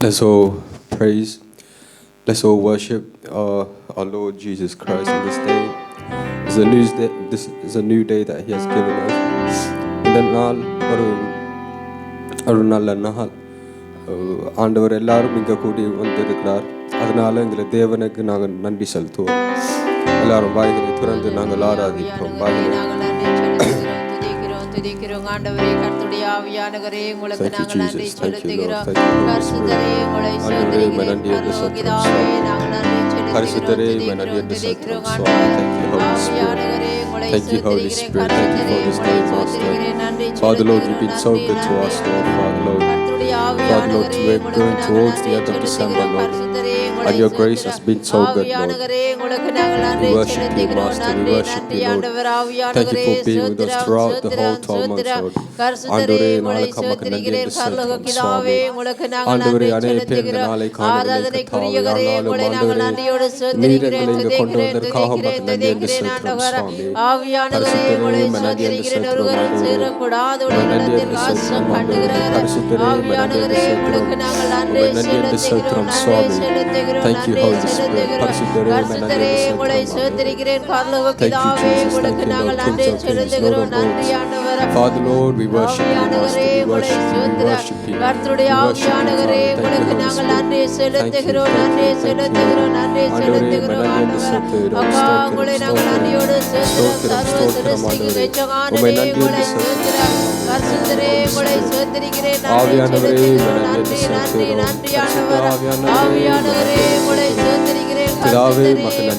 Let's all praise, let's all worship our, our Lord Jesus Christ on this day. It's a new day, this is a new day that He has given us. இந்த நாள் ஒரு ஒரு நல்ல நாள் அஹ் ஆண்டவர் எல்லாரும் இங்கே கூடி வந்திருக்கிறார் அதனால எங்களை தேவனுக்கு நாங்கள் நன்றி செலுத்துவோம் எல்லாரும் வாய்களை திறந்து நாங்கள் ஆராதிப்போம் வாய்களை நாங்கள் நன்றி செலுத்துகிறோம், துதிக்கிறோம், துதிக்கிறோம். ஆண்டவரே, கர்த்தருடைய ஆவியானவரே, உங்களுக்கு நாங்கள் நன்றி. செலுத்துகிறோம். பரிசுத்தரே, உங்களை சோதரிக்கிறேன். பரலோகிதாவே. நாங்கள் நன்றி செலுத்துகிறோம், துதிக்கிறோம். ஆவியானவரே, உங்களை சோதரிக்கிறேன். உங்களை. நன்றி. கர்த்தருடைய ஆவியானவரே, உங்களுக்கு நாங்கள் நன்றி செலுத்துகிறோம். பரிசுத்தரே, And your grace has been so good, Lord. We worship you. Master. We worship you, Lord. Thank you for being with us throughout the whole சோத்திரம், 12 months. Lord. ஆண்டவரே, நாளுக்கு நமக்கு நன்றி. என்று பரலோகபிதாவே, சுவாமி. ஆண்டவரே, அநேக பேர் இந்த. நாளை காணவில்லை. உங்களை ஆனாலும் ஆண்டவரே, நீர் எங்களை இங்கே கொண்டு வந்ததற்காக துதிக்கிறேன், நன்றி என்று ஆண்டவரே. சுவாமி. பரிசுத்தரே, நன்றி என்று உம்மை நன்றி என்று வாசம் செலுத்துகிறோம், ஆண்டவரே. பரிசுத்தரே, நன்றி என்று. நாங்கள் நன்றி என்று நன்றி சுவாமி. பரிசுத்தரே, உங்களை you, பரலோகபிதாவே, Jesus. உங்களுக்கு நாங்கள். நன்றி செலுத்துகிறோம். நன்றி. ஆண்டவரே. Father Lord, we worship you, Master. We worship you. We worship you. கர்த்தருடைய ஆவியானவரே, உங்களுக்கு நாங்கள். நன்றி செலுத்துகிறோம், நன்றி. செலுத்துகிறோம், நன்றி செலுத்துகிறோம், ஆண்டவரே. அப்பா, உங்களை நாங்கள். நன்றியோடு செலுத்துகிறோம். சர்வ சிருஷ்டிக்கு உங்களை செலுத்துகிறோம். உங்களை செலுத்துகிறேன். நன்றி செலுத்துகிறோம். நன்றி, நன்றி நன்றி, ஆண்டவரே. ஆவியானவரே, ஆவியானவரே, உங்களை செலுத்துகிறேன். பிதாவே, உமக்கு நன்றி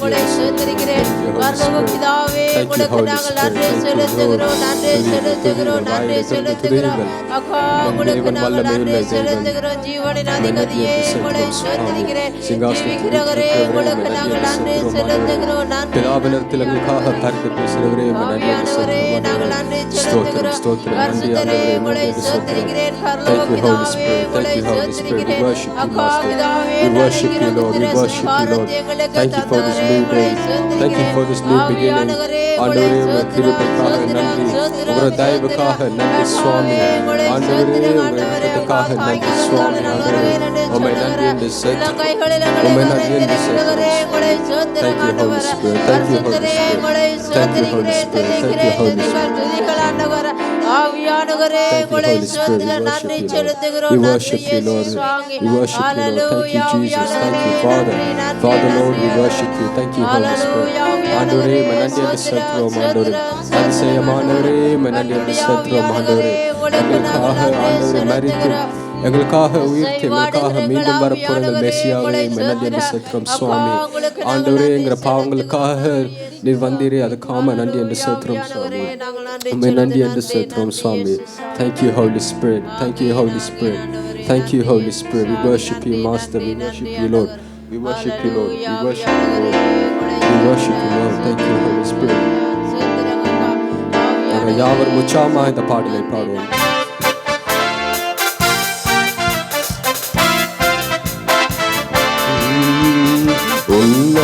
எங்களுக்காக பேசுகிறவரே ஸ்தோத்திரம். ஸ்தோத்திரம். ஆண்டவரே, Thank you, Holy Spirit. Thank you, Holy Spirit. We worship you, Master. We worship you, Lord. We worship you, Lord. பாரத்தை எங்களுக்கு Thank you for this தந்தவரே, new உங்களை day. Thank you for this new செலுத்துகிறேன். beginning. ஆவியானவரே, உங்களை ஆண்டவரே, உங்கள் செலுத்துகிறோம், கிருபைக்காக செலுத்துகிறோம், நன்றி. செலுத்துகிறோம், உங்களுடைய தயவுக்காக நன்றி, சுவாமி. கர்த்தாவே, உங்களை ஆண்டவரே, செலுத்துகிறோம், உங்கள் ஆண்டவரே. இரக்கத்துக்காக அப்பா, நன்றி, தாய்கள் சுவாமி. இருந்தாலும் ஆண்டவரே, நன்றி உம்மை நன்றி என்று சொல்லுகிறேன். செலுத்துகிறோம். இலங்கைகளில் எங்களை உம்மை நன்றி என்று வரைந்திருக்கிறவரே, செலுத்துகிறோம். உங்களை செலுத்துகிறோம், Thank you, Holy ஆண்டவரே. Spirit. Thank you, Holy பரிசுத்தரே, Spirit. உங்களை Thank you, Holy செலுத்துகிறேன், Spirit. Thank you, துதிக்கிறேன், Holy துதிகள், துதிகள், ஆண்டவரே. ஆவியானவரே, Thank you, உங்களை Holy Spirit. We செலுத்துகிறேன், worship நன்றி you, Lord. செலுத்துகிறோம், We நன்றி worship you, Lord. இயேசு சுவாமி. We worship you, Lord. Thank you, Hallelujah, Jesus. Thank you, ஆவியானவரே, Father. நன்றி, நன்றி, Father, Lord, we நன்றி, worship you. Thank you, Holy Spirit. Hallelujah, ஆண்டவரே, ஆவியானவரே, உம்மை நன்றி என்று ஸ்தோத்திரம், செலுத்துகிறோம், ஆண்டவரே. ஸ்தோத்திரம், அதிசயமானவரே, உம்மை நன்றி என்று செலுத்துகிறோம், ஆண்டவரே. எங்களுக்காக, ஆண்டவரே, மரித்து எங்களுக்காக உயிர்த்து எங்களுக்காக மீண்டும் வரப்போகிற மெசியாவே உம்மை நன்றி என்று செலுத்துகிறோம் சுவாமி ஆண்டவரே எங்கிற பாவங்களுக்காக நீர் வந்தீரே அதுக்காம நன்றி என்று செலுத்துகிறோம் சுவாமி உம்மை நன்றி என்று செலுத்துகிறோம் சுவாமி Thank you Holy Spirit Thank you Holy Spirit Thank you Holy Spirit We worship you Master We worship you Lord We worship you Lord We worship you Lord We worship you Lord Thank you Holy Spirit நாங்கள் யாவரும் உற்சாகமாக இந்த பாடலை பாடுவோம்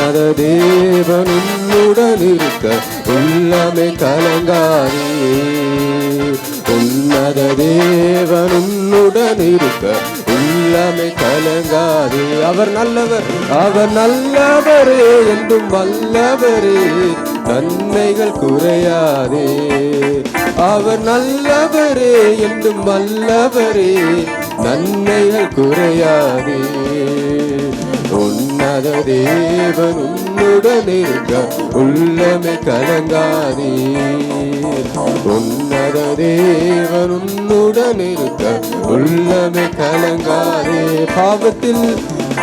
உன்னத தேவன் உன்னுடன் இருக்க உள்ளமே கலங்காதே. உன்னத தேவன் உன்னுடன் இருக்க உள்ளமே கலங்காதே. அவர் நல்லவர் அவர் நல்லவரே என்றும் வல்லவரே. நன்மைகள் குறையாதே. அவர் நல்லவரே என்றும் வல்லவரே. நன்மைகள் குறையாதே. உன்னத தேவன் உன்னுடன் இருக்க உள்ளமே கலங்காதே உன்னத தேவன் உன்னுடன் இருக்க உள்ளமே கலங்காதே பாவத்தில்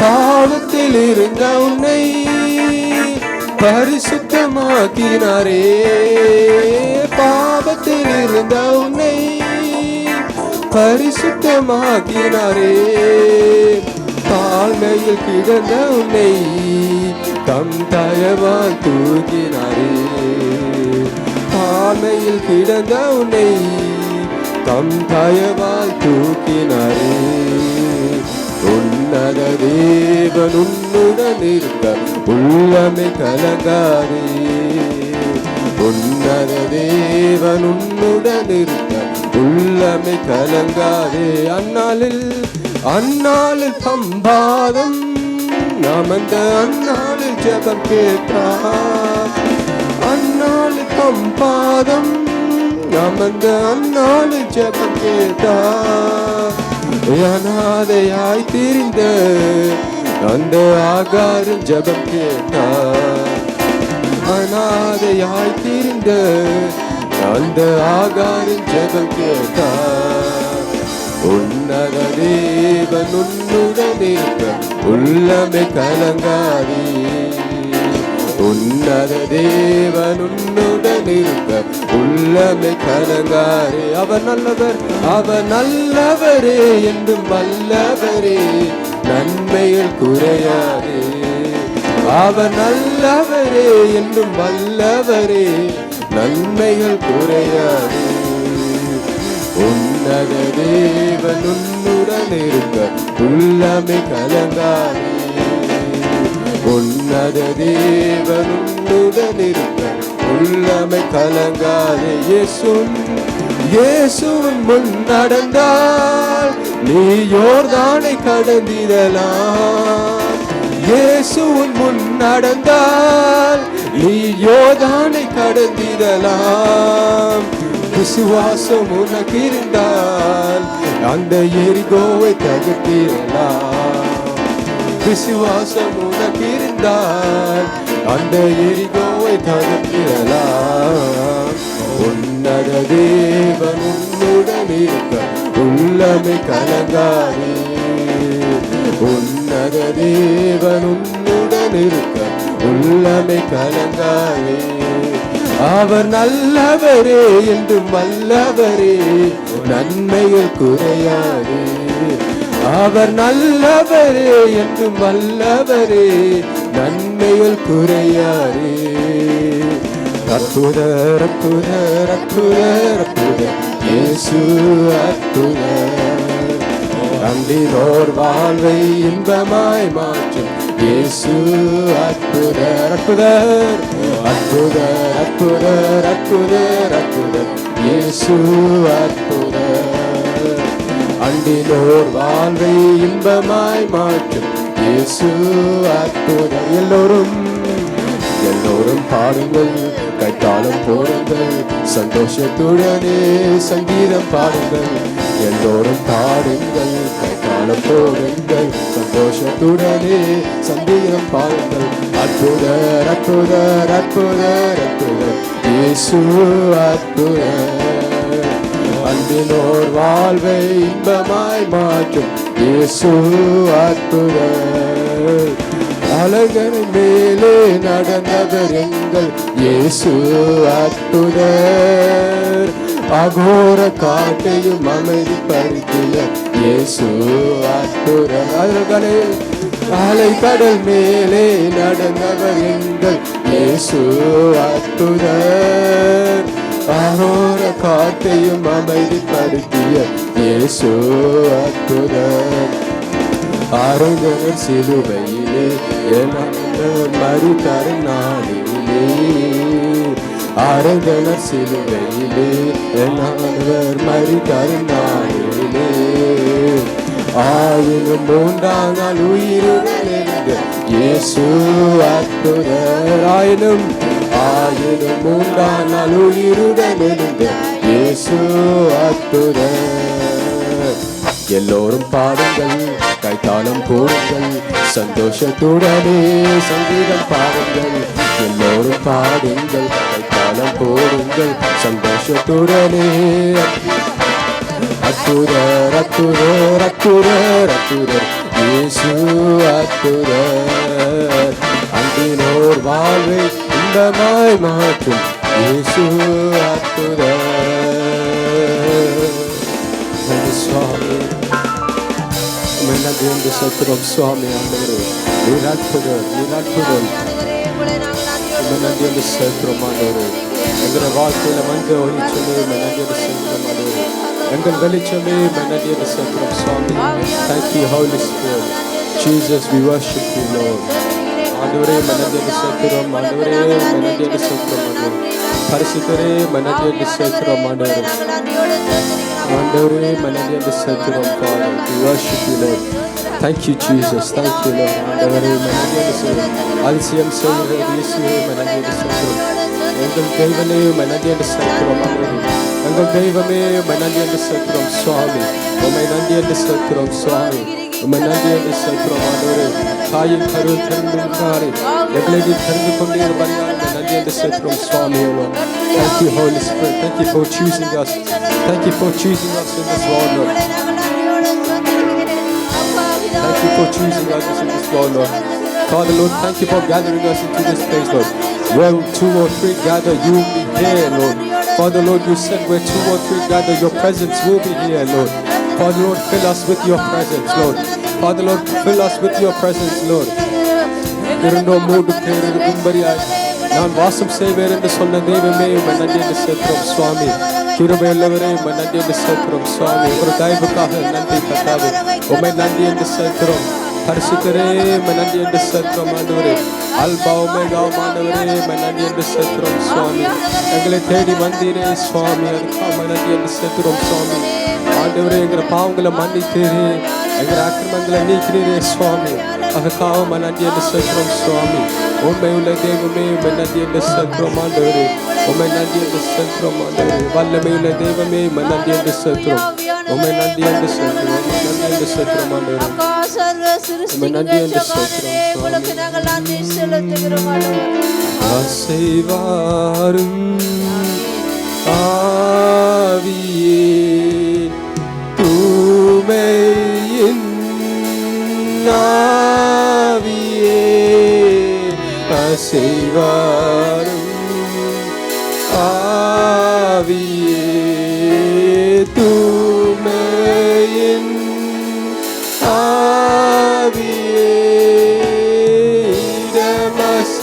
பாவத்தில் இருந்த உன்னை பரிசுத்தமாக்கினாரே. பாவத்தில் இருந்த உன்னை பரிசுத்தமாக்கினாரே. தாழ்மையில் கிடந்த உன்னை தம் தயவால் தூக்கினாரே. தாழ்மையில் கிடந்த உன்னை தம் தயவால் தூக்கினாரே. உன்னத தேவன் உன்னுடன் இருந்த உள்ளமை கலங்காரே உன்னத தேவன் உன்னுடன் இருந்த உள்ளமை கலங்காதே அந்நாளில் அந்நாளில் சம்பாதம் நாம் அந்த அந்நாளில் ஜபம் கேட்டார். அந்நாளில் சம்பாதம் நாம் அந்த அந்நாளில் ஜபம் கேட்டார். அனாதையாய் திரிந்த அந்த ஆகாரம் ஜபம் கேட்டார். அனாதையாய் திரிந்த அந்த ஆகாரின் ஜபம் கேட்டார். உன்னத தேவன் உன்னுடன் இருக்க உள்ளமை கலங்காதே உன்னத தேவன் உன்னுடன் இருக்க உள்ளமை கலங்காரே அவர் நல்லவர் அவர் நல்லவரே என்றும் வல்லவரே நன்மையில் குறையாதே அவர் நல்லவரே என்றும் வல்லவரே நன்மைகள் குறையாதே. உன்னத தேவன் உன்னுடன் இருக்க உள்ளமை கலங்காதே. உன்னத தேவன் உன்னுடன் இருக்க உள்ளமை கலங்காதே. இயேசுன் இயேசுவின் முன் நடந்தால் நீ யோர்தானை கடந்திடலாம். இயேசுவின் முன் நடந்தால் நீ யோதானை கடந்திடலாம். விசுவாசம் உனக்கு இருந்தால் அந்த எரிகோவை தகுத்திடலாம் விசுவாசம் உனக்கு இருந்தால் அந்த எரிகோவை தகுத்திடலாம் உன்னத தேவன் உன்னுடன் இருக்க உள்ளமை கலங்காரி உன்னத தேவன் உன்னுடன் இருக்க உள்ளமை கலங்காதே. அவர் நல்லவரே என்று வல்லவரே நன்மையில் குறையாதே. அவர் நல்லவரே என்று வல்லவரே நன்மையில் குறையாரே அற்புத அற்புத அற்புத அற்புத இயேசு அற்புத. அன்றினோர் வாழ்வை இன்பமாய் மாற்றும் இயேசு அற்புதர் அற்புதர். அற்புதர் அற்புதர் அற்புதர் அற்புதர். இயேசு அற்புதர். அண்டினோர் வாழ்வை இன்பமாய் மாற்றும் இயேசு அற்புதம் எல்லோரும் எல்லோரும் பாடுங்கள். கைத்தாளம் போடுங்கள். சந்தோஷத்துடனே சங்கீதம் பாடுங்கள். எல்லோரும் பாடுங்கள் கைத்தாளம் போடுங்கள் சந்தோஷத்துடனே சந்தேகம் பாருங்கள். அற்புதர் அற்புதர் அற்புதர் அற்புதர். இயேசு அற்புதர். அன்பினோர் வாழ்வை இன்பமாய் மாற்றும் இயேசு அற்புதர். அழகனை மேலே நடந்தவர் எங்கள் இயேசு அற்புதர். அகோர காட்டையும் அமைதி அமைதிப்படுத்திய இயேசு அற்புத அழகனை அலை கடல் மேலே நடந்தவர் எங்கள் இயேசு அற்புத அகோர காட்டையும் அமைதி பறித்திய இயேசு அற்புத அருந்தனர் சிலுவையிலே என மறுத்தர நாளிலே அருந்தனர் சிலுவையிலே என்னானவர் மறித்தருந்தாயிலே ஆயினும் மூன்றாம் நாள் உயிருடன் எழுந்த இயேசு அற்புதர் ஆயினும் ஆயினும் மூன்றாம் நாள் உயிருடன் எழுந்த இயேசு அற்புதர். எல்லோரும் பாடுங்கள் கைத்தாளம் போடுங்கள் சந்தோஷத்துடனே சங்கீதம் பாடுங்கள். எல்லோரும் பாடுங்கள் தானம் போடுங்கள் சந்தோஷத்துடனே. அத்துரர் அத்துரர் அத்துரர் அத்துரர் இயேசு அத்துரர் அன்பினோர் வாழ்வை இன்பமாய் மாற்றும். இயேசு அத்துரர் சுவாமி. நன்றி என்று சத்துரம் சுவாமி ஆண்டவரே. நீர் அற்புதர் நீர் அற்புதர் உம்மை நன்றி என்று சத்துரம் ஆண்டவரே எங்களோட வாழ்க்கையில வந்து ஒளிச்சமே உம்மை நன்றி என்று சத்துரம் ஆண்டவரே எங்கள் வெளிச்சமே உம்மை நன்றி என்று சத்துரம் சுவாமி Thank you Holy Spirit. Jesus we worship you Lord. ஆண்டவரே உம்மை நன்றி என்று சத்துரம் ஆண்டவரே உம்மை நன்றி என்று சத்துரம் ஆண்டவரே பரிசுத்தரே மனதியண்டு சேர்க்கிறோம் ஆண்டவரே நாங்கள் நன்றியோடு ஸ்தோத்திரிக்கிறோம். ஆண்டவரே மனதியண்டு சேர்க்கிறோம் Father we worship you Lord. Thank you, Jesus. Thank you, Lord. അൽസ്യം എങ്കിൽ ദൈവനെയും അനന്യന്റെ സത്രം എങ്കിൽ ദൈവമേയും അനന്യന്റെ സത്രം സ്വാമി ഉമ്മനന്യന്റെ സത്രം സ്വാമി ഉമ്മനന്യന്റെ സത്രം ആണോരെ കായിൽ കരു തരുന്നുണ്ടാറി എങ്കിലേക്ക് തരുന്നുകൊണ്ടേ വന്നാൽ and descent from Swami, O Lord. Thank you, Holy Spirit. Thank you for choosing us. Thank you for choosing us in this world, Lord. Thank you for choosing us in this world, Lord. Father, Lord, thank you for gathering us into this place, Lord. Where two or three gather, you will be here, Lord. Father, Lord, you said where two or three gather, your presence will be here, Lord. Father, Lord, fill us with your presence, Lord. Father, Lord, fill us with your presence, Lord. இருந்தோம் மூன்று பேர் இருக்கும்படியாய் நான் வாசம் செய்வேன் என்று சொன்ன தெய்வமே உம்மை நன்றி என்று சேர்க்கிறோம் சுவாமி கிருபை உள்ளவரே உம்மை நன்றி என்று சேர்க்கிறோம் சுவாமி ஒரு தயவுக்காக நன்றி கத்தாது. உம்மை நன்றி என்று சேர்க்கிறோம் பரிசுத்தரே உம்மை நன்றி என்று சேர்க்கிறோம் ஆண்டவரே. அல்பா உமேகாவும் ஆண்டவரே உம்மை நன்றி என்று சேர்க்கிறோம் சுவாமி. எங்களை தேடி வந்தீரே சுவாமி. அதுக்காக உம்மை நன்றி என்று சேர்க்கிறோம் சுவாமி. ஆண்டவரே எங்களை பாவங்களை மன்னித்தீரே. எங்களை அக்கிரமங்களை நீக்கிறீரே சுவாமி. அதுக்காக உம்மை நன்றி என்று சேர்க்கிறோம் சுவாமி. உண்மை உள்ள தெய்வமே உண்மை நன்றி என்று சேர்க்கிறோம் ஆண்டவரே. உண்மை நன்றி என்று சேர்க்கிறோம் ஆண்டவரே. வல்லமை உள்ள தெய்வமே உண்மை நன்றி என்று சேர்க்கிறோம் உண்மை நன்றி என்று சேர்க்கிறோம் உம்மை நன்றி என்று சேர்க்கிறோம் ஆண்டவரே. உம்மை நன்றி என்று ஆண்டவரே. அசைவாரும் ஆவியே தூமையின் ஆவியே அசைவாரும்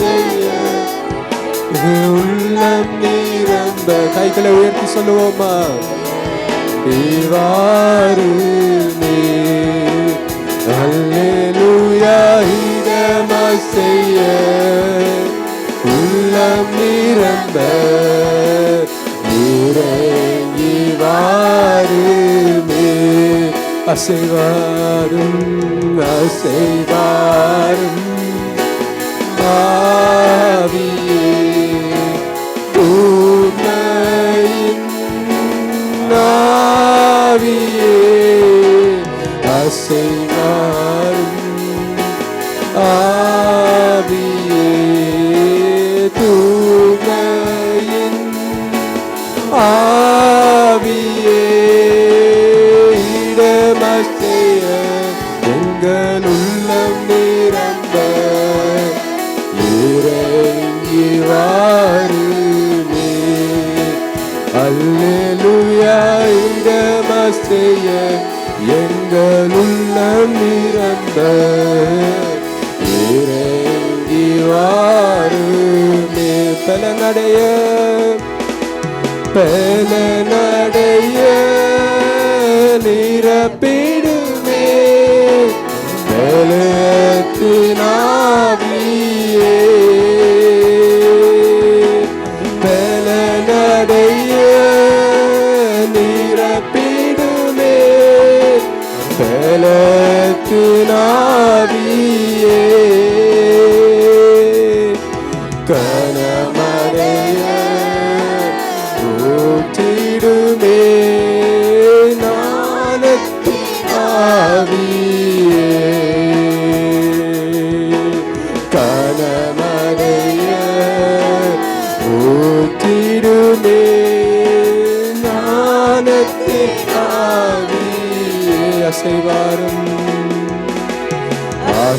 இடமசைய உள்ளம் நிரம்ப. கைகளை உயர்த்தி சொல்லுவோமா? இவாருமே அல்லேலூயா இடமசைய உள்ளம் நிரம்ப. அசைவாரும் அசைவாரும். ஆவியே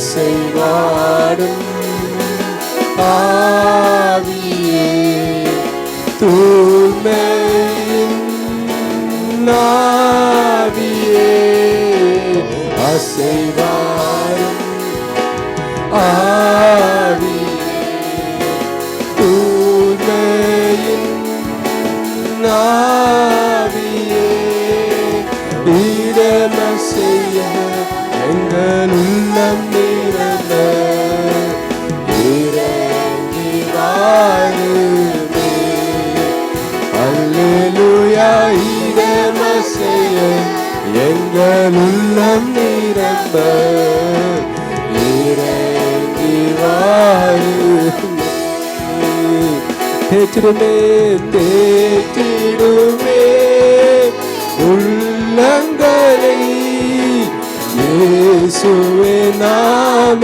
அசைவாடும் ஆவியே தூய்மையின் ஆவியே அசைவாரும் ஆவியே தூய்மையின் ஆவியே உள்ளம் நிரம்ப இறங்கி வாருமே தேற்றிடுமே தேற்றிடுமே. உள்ளங்களை இயேசுவே நாமத்தினார்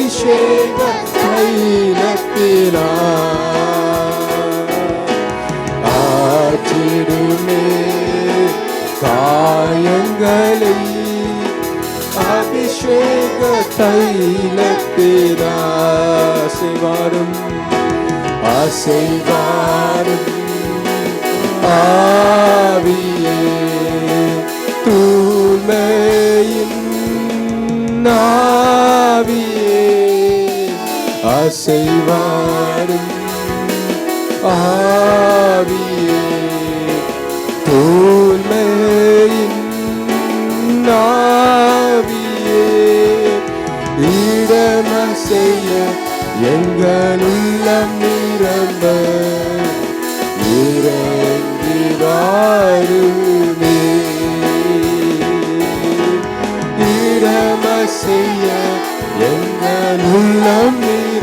அபிஷேக தைலத்தினார் ஆற்றிடுமே காயங்களை அபிஷேக தைலத்தினார் செய்வாரும் அசைவாரும் ஆவியே தூய்மையின் நான் செய்வாரும் ஆவியே தூய்மையின் ஆவியே இடம செய்ய எங்கள் உள்ளம் நிரம்ப இறங்கி வாருமே இடம செய்ய எங்கள் உள்ளம் நிரம்ப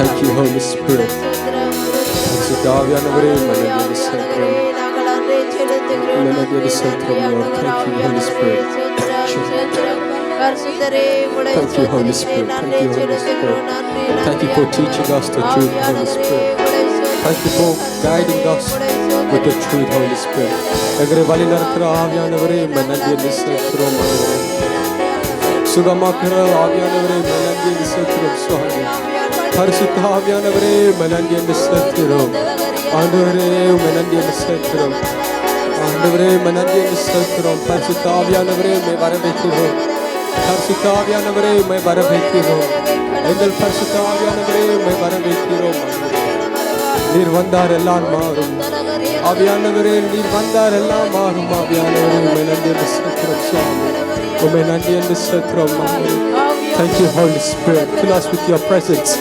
Thank you, you holy spirit പരിശുദ്ധാവ്യാനവരെ മലയുടെ സ്വത്രം മലയുടെ സ്വത്രം lord thank you holy spirit Thank you, Holy Spirit. Thank you, Holy Spirit. Thank you for teaching us the truth, Holy Spirit. Thank you for guiding us with the truth, Holy Spirit. எங்களை வழி நடத்துகிற ஆவியானவரே மனதில் செலுத்துகிறோம் ஆண்டவரே. சுகமாக்குற ஆவியானவரே மனதில் செலுத்துகிறோம் சுவாமி பரிசுத்த ஆவியானவரே மனதி என்று செலுத்துகிறோம் ஆண்டவரே மனதி என்று செலுத்துகிறோம் ஆண்டவரே மனதி என்று செலுத்துகிறோம் பரிசுத்த ஆவியானவரே மை வரவேற்கிறோம் பரிசுத்த ஆவியானவரே மை வரவேற்கிறோம் எங்கள் நீர் வந்தார் எல்லாம் மாறும் ஆவியானவரே நீர் வந்தார் எல்லாம் மாறும் ஆவியானவரே உமை நன்றி என்று செலுத்துகிறோம் சுவாமி உமை நன்றி என்று செலுத்துகிறோம் ஆண்டவரே. Thank you, Holy Spirit. Fill us with your presence.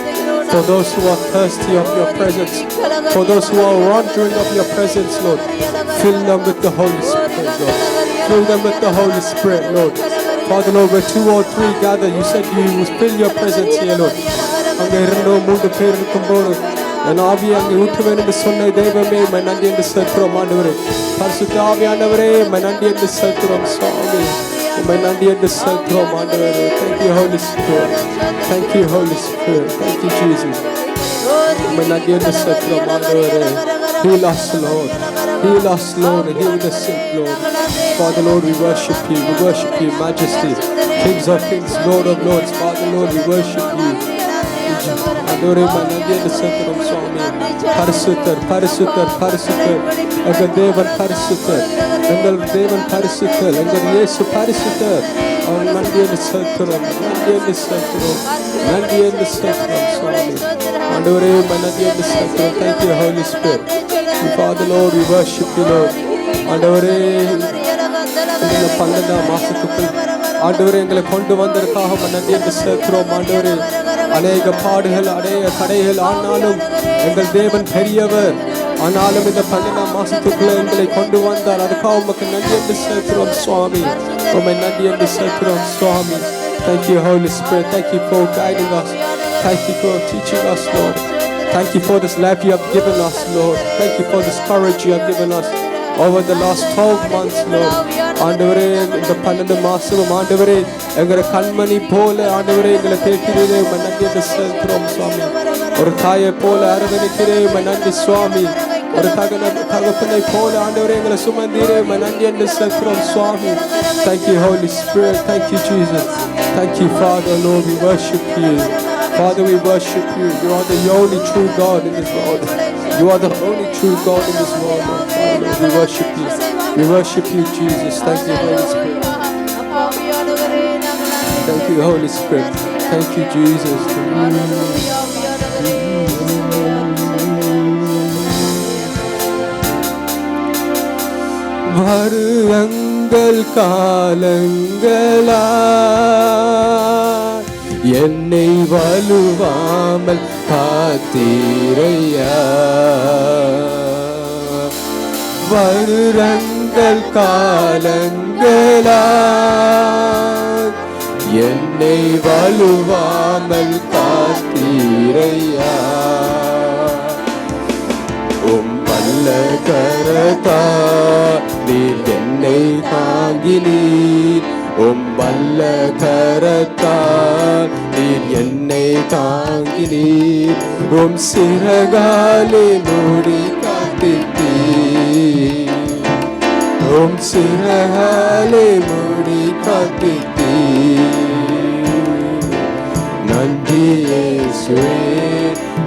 For those who are thirsty of your presence, for those who are wandering of your presence, Lord, fill them with the Holy Spirit, Lord. Fill them with the Holy Spirit, Lord. Father, Lord, where two or three gather, you said you will fill your presence here, Lord. அங்கே இரண்டோ மூன்று பேர் இருக்கும்போது என் ஆவியை அங்கே ஊற்றுவேன் என்று சொன்ன தெய்வமே மை நன்றி என்று செலுத்துகிறோம் ஆண்டவரே பரிசுத்த ஆவியானவரே மை நன்றி என்று செலுத்துகிறோம் சுவாமி உம்மை நன்றி என்று செலுத்துகிறோம் ஆண்டவரே Thank you Holy Spirit Thank you Holy Spirit Thank you Jesus உம்மை நன்றி என்று செலுத்துகிறோம் ஆண்டவரே Heal us Lord Heal us Lord and heal the sick Lord Father Lord we worship you we worship you majesty Kings of kings Lord of lords Father Lord we worship you ஆண்டவரே சுவாமி பரிசுத்தர் பரிசுத்தர் பரிசுத்தர் எங்கள் தேவன் பரிசுத்தர் எங்கள் தேவன் பரிசுத்தர் எங்கள் இயேசு பரிசுத்தர் அவன் நன்றி என்று செலுத்துகிறோம் நன்றி என்று சேர்க்கிறோம் நன்றி என்று செலுத்துகிறோம் சுவாமி ஆண்டவரே உம்மை நன்றி என்று செலுத்துகிறோம் Thank you Holy Spirit. Father Lord we worship you Lord. ஆண்டவரே பன்னெண்டாம் மாசத்துக்குள் ஆண்டவரே எங்களை கொண்டு வந்ததற்காக நன்றி என்று சேர்க்கிறோம் ஆண்டவரே அநேக பாடுகள் அநேக தடைகள் ஆனாலும் எங்கள் தேவன் பெரியவர் ஆனாலும் இந்த பன்னெண்டாம் மாசத்துக்குள்ள எங்களை கொண்டு வந்தார் அதுக்காக உமக்கு நன்றி என்று செலுத்துகிறோம் சுவாமி உம்மை நன்றி என்று செலுத்துகிறோம் சுவாமி Thank you Holy Spirit thank you for guiding us thank you for teaching us Lord thank you for this life you have given us Lord thank you for this courage you have given us over the last 12 months Lord ஆண்டவரே இந்த பன்னெண்டு மாசமும் ஆண்டவரே எங்களை கண்மணி போல ஆண்டவரே எங்களை தேக்கிறீரே உம்மை நன்றி செலுத்துறோம் சுவாமி. ஒரு தாயை போல அரவணைக்கிறே உம்மை நன்றி சுவாமி. ஒரு தகன தகப்பனை போல ஆண்டவரே எங்களை சுமந்தீரே உம்மை நன்றி என்று செலுத்துறோம் சுவாமி. Thank you Holy Spirit. Thank you Jesus. Thank you Father. Lord we worship you. Father we worship you. You are the only true God in this world. You are the only true God in this world, Lord. Father, we worship you. We worship you, Jesus. Thank you, Holy Spirit. ஆவியானவரே நாங்கள் நன்றி Thank you, Holy Spirit. Thank you, Jesus. Hallelujah, ஆவியானவரே, வருடங்கள் காலங்களா என்னை வலுவாமல் தீரையா? வருடங்கள் காலங்களா என்னை வலுவாமல் காத்தீரையா உம் வல்ல கரத்தா நீர் என்னை தாங்கினீர். உம் வல்ல கரத்தா நீர் என்னை தாங்கினீர். உம் சிறகாலே மூடி காத்திட்டீர். உம் சிறகாலே மூடி காத்திட்டீர். நன்றி இயேசுவே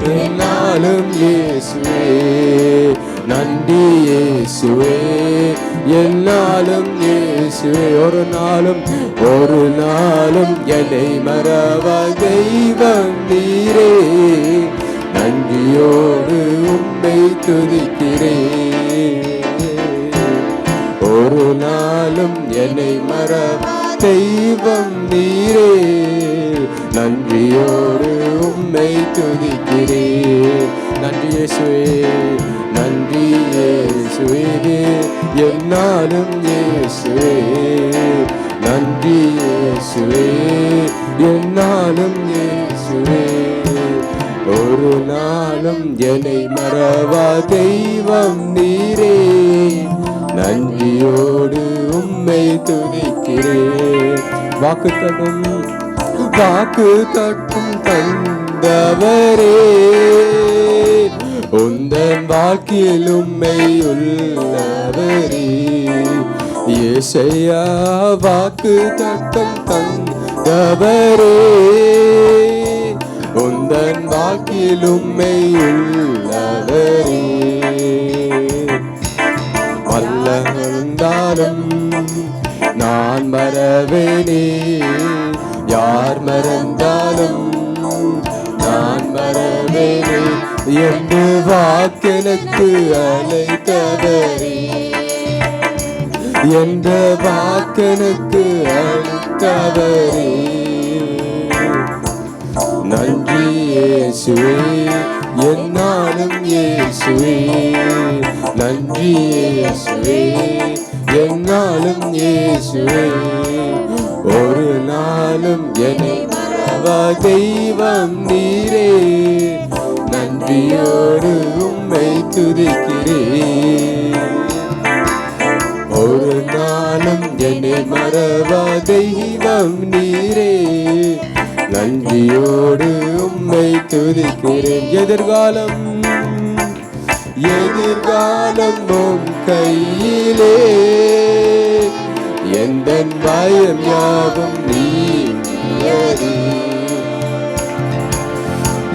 என்னாலும் இயேசுவே. நன்றி இயேசுவே என்னாலும் இயேசுவே ஒரு நாளும் ஒரு நாளும் என்னை மறவா தெய்வம் நீரே. நன்றியோடு உண்மை துதிக்கிறேன். ஒரு நாளும் என்னை மறவ தெய்வம் நீரே. நன்றியோடு உண்மை துதிக்கிறேன். நன்றி இயேசுவே நன்றி இயேசுவே என்னாலும் இயேசுவே நன்றி இயேசுவே என்னாலும் இயேசுவே. ஒரு நாளும் என்னை மறவா தெய்வம் நீரே நன்றியோடு உம்மை துதிக்கிறேன் வாக்கு தட்டும் வாக்கு தட்டும் தந்தவரே. உந்தன் வாக்கில் உம்மை உள்ளவரே ஏசையா வாக்கு தத்தம் தந்தவரே. உந்தன் வாக்கில் உம்மை உள்ளவரே வல்ல நான் மறவேனே. யார் மறந்தாலும் நான் மறவேனே. என்று வாக்கெனக்கு அழைத்தவரே. என்ற வாக்கெனக்கு அழைத்தவரே. நன்றி இயேசுவே என்னாலும் இயேசுவே. நன்றி இயேசுவே என்னாலும் இயேசுவே. ஒரு நாளும் என்னை மறவா தெய்வம் நீரே. நன்றியோடு உம்மை துதிக்கிறேன். ஒரு நாளும் என்னை மறவா தெய்வம் நீரே. நன்றியோடு உம்மை துதிக்கிறேன். எதிர்காலம் எதிர்காலம் உம் கையிலே. எந்த பயம் யாவும் நீ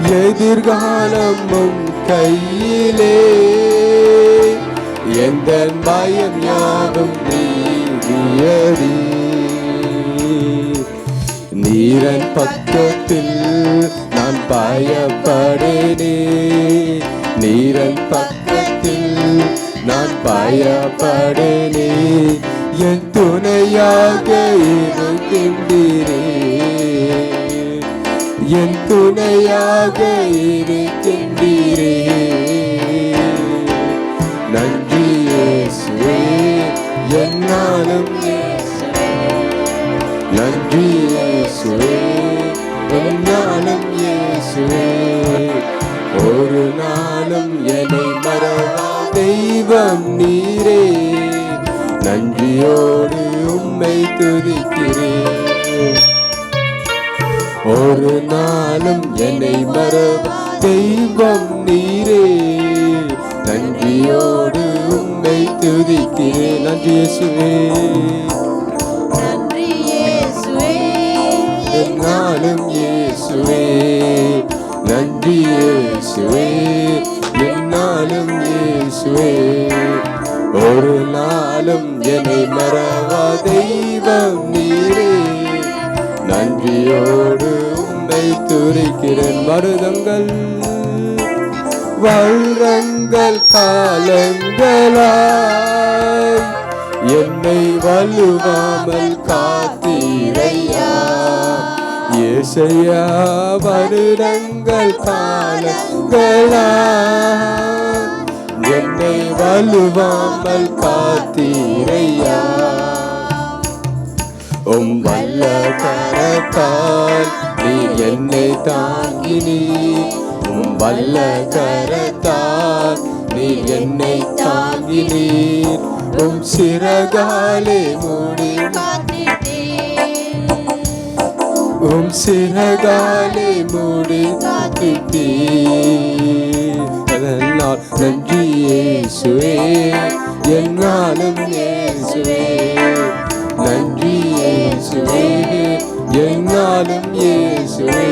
எதிர்காலம் உம் கையிலே. எந்த பயம் யாரும் நீதியடி நீரன் பக்கத்தில் நான் பயப்படேனே. நீரன் பக்கத்தில் நான் பயப்படேனே. என் துணையாக இருக்கின்றீரே என் துணையாக இருக்கின்றீரே. நன்றி இயேசுவே என்னாலும் நன்றி இயேசுவே என்னாலும் இயேசுவே. ஒரு நாளும் என்னை மறவா தெய்வம் நீரே. நன்றியோடு உம்மை துதிக்கிறேன். ஒரு நாளும் என்னை மறவா தெய்வம் நீரே. நன்றியோடு உம்மை துதிக்கிறேன். நன்றி இயேசுவே. நன்றி இயேசுவே. நன்றி இயேசுவே. என்னாலும் நாளும் இயேசுவே. ஒரு நாளும் என்னை மறவா தெய்வம் நீரே. நன்றியோடு துதிக்கிறேன் மருதங்கள். வருடங்கள் காலங்களாய். என்னை வலுவாமல் காத்தீரையா. ஏசையா வருடங்கள் காலங்களாய். என்னை வலுவாமல் காத்தீரையா. உம் வல்ல கரத்தால் நீ என்னை தாங்கினி உம் வல்ல கரத்தால் நீ என்னை தாங்கினீர். உம் சிறகாலே மூடி உம் சிறகாலே மூடி காத்திட்டீர். அதனால் நன்றி இயேசுவே என்னாலும் இயேசுவே நன்றி இயேசுவே என்னாலும் இயேசுவே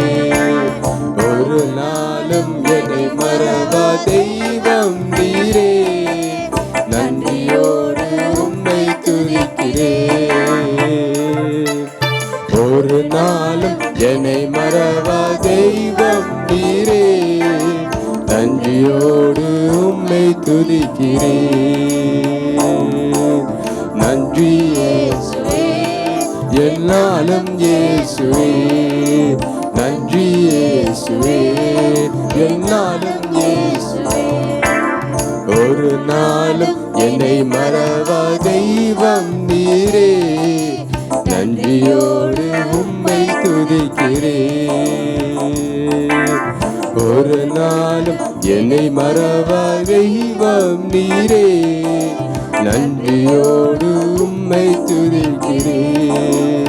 ஒரு நாளும் என்னை மறவா தெய்வம் நீரே என்னாலும் இயேசுவே நன்றி இயேசுவே என்னாலும் இயேசுவே ஒரு நாளும் என்னை மறவா தெய்வம் நீரே நன்றியோடு உம்மை துதிக்கிறே ஒரு நாளும் என்னை மறவா தெய்வம் நீரே நன்றியோடு உம்மை துதிக்கிறேன்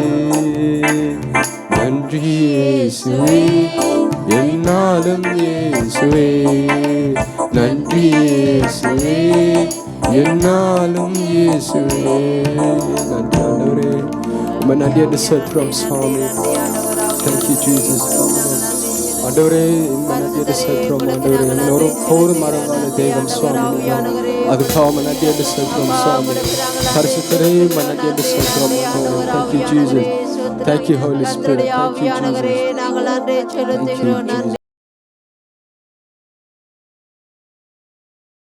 நன்றி இயேசுவே. என்னாலும் இயேசுவே. நன்றி இயேசுவே. என்னாலும் இயேசுவே. நன்றி ஆண்டவரே. ரொம்ப நன்றி என்று செலுத்துறோம் சுவாமி. தேங்க்யூ ஜீசஸ் ஆண்டவரே உம்மை நன்றி என்று செலுத்துறோம் ஆண்டவரே. என்னோட போர் மரமான தெய்வம் சுவாமி. அதுக்காக உம்மை நன்றி என்று சுவாமி. பரிசுத்தரே உம்மை நன்றி என்று செலுத்துறோம் ஆண்டவரே. Thank you, Holy Spirit. Thank you, Jesus.